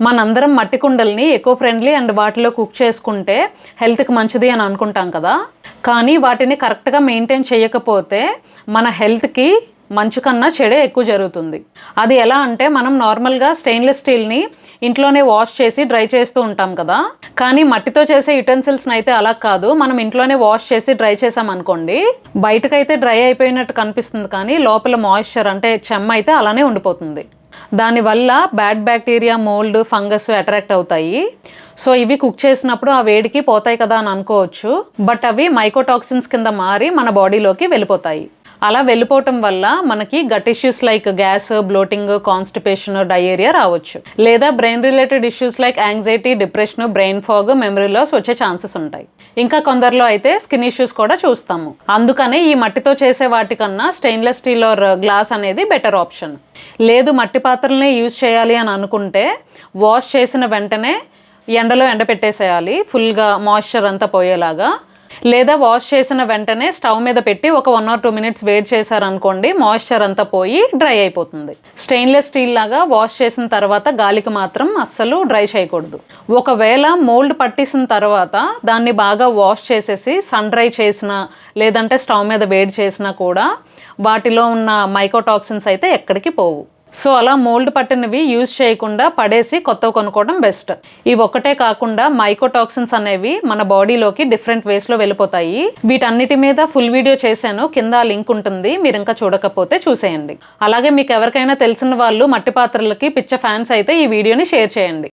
మనందరం మట్టి కుండల్ని ఎకో ఫ్రెండ్లీ అండ్ వాటిలో కుక్ చేసుకుంటే హెల్త్కి మంచిది అని అనుకుంటాం కదా. కానీ వాటిని కరెక్ట్గా మెయింటైన్ చేయకపోతే మన హెల్త్కి మంచు కన్నా చెడే ఎక్కువ జరుగుతుంది. అది ఎలా అంటే మనం నార్మల్గా స్టెయిన్లెస్ స్టీల్ని ఇంట్లోనే వాష్ చేసి డ్రై చేస్తూ ఉంటాం కదా. కానీ మట్టితో చేసే యుటెన్సిల్స్ని అయితే అలా కాదు. మనం ఇంట్లోనే వాష్ చేసి డ్రై చేసాం అనుకోండి బయటకైతే డ్రై అయిపోయినట్టు కనిపిస్తుంది కానీ లోపల మాయిశ్చర్ అంటే చెమ్మ అయితే అలానే ఉండిపోతుంది. దానివల్ల bad bacteria mould fungus attract అవుతాయి. సో ఇవి కుక్ చేసినప్పుడు ఆ వేడికి పోతాయి కదా అని అనుకోవచ్చు. బట్ అవి మైకోటాక్సిన్స్ కింద మారి మన బాడీలోకి వెళ్ళిపోతాయి. అలా వెళ్ళిపోవటం వల్ల మనకి gut issues like gas bloating constipation diarrhoea రావచ్చు. లేదా brain related issues like anxiety depression brain fog memory loss వచ్చే ఛాన్సెస్ ఉంటాయి. ఇంకా కొందరిలో అయితే స్కిన్ ఇష్యూస్ కూడా చూస్తాము. అందుకనే ఈ మట్టితో చేసే వాటికన్నా స్టెయిన్లెస్ స్టీల్ ఆర్ గ్లాస్ అనేది బెటర్ ఆప్షన్ లేదు మట్టి పాత్రలనే యూజ్ చేయాలి అని అనుకుంటే వాష్ చేసిన వెంటనే ఎండలో ఎండపెట్టేసేయాలి. ఫుల్గా మాయిశ్చర్ అంతా పోయేలాగా లేదా వాష్ చేసిన వెంటనే స్టవ్ మీద పెట్టి ఒక one or two minutes wait చేశారనుకోండి మాయిశ్చర్ అంతా పోయి డ్రై అయిపోతుంది. స్టెయిన్లెస్ స్టీల్ లాగా వాష్ చేసిన తర్వాత గాలికి మాత్రం అస్సలు డ్రై చేయకూడదు. ఒకవేళ మోల్డ్ పట్టేసిన తర్వాత దాన్ని బాగా వాష్ చేసేసి సన్ డ్రై చేసిన లేదంటే స్టవ్ మీద వేడి చేసినా కూడా వాటిలో ఉన్న మైకోటాక్సిన్స్ అయితే ఎక్కడికి పోవు. సో అలా మోల్డ్ పట్టినవి యూజ్ చేయకుండా పడేసి కొత్తవి కొనుక్కోవడం బెస్ట్. ఇవి ఒక్కటే కాకుండా మైకోటాక్సిన్స్ అనేవి మన బాడీలోకి డిఫరెంట్ వేస్లో వెళ్ళిపోతాయి. వీటన్నిటి మీద ఫుల్ వీడియో చేశాను. కింద లింక్ ఉంటుంది. మీరు ఇంకా చూడకపోతే చూసేయండి. అలాగే మీకు ఎవరికైనా తెలిసిన వాళ్ళు మట్టి పాత్రలకి పిచ్చ ఫ్యాన్స్ అయితే ఈ వీడియోని షేర్ చేయండి.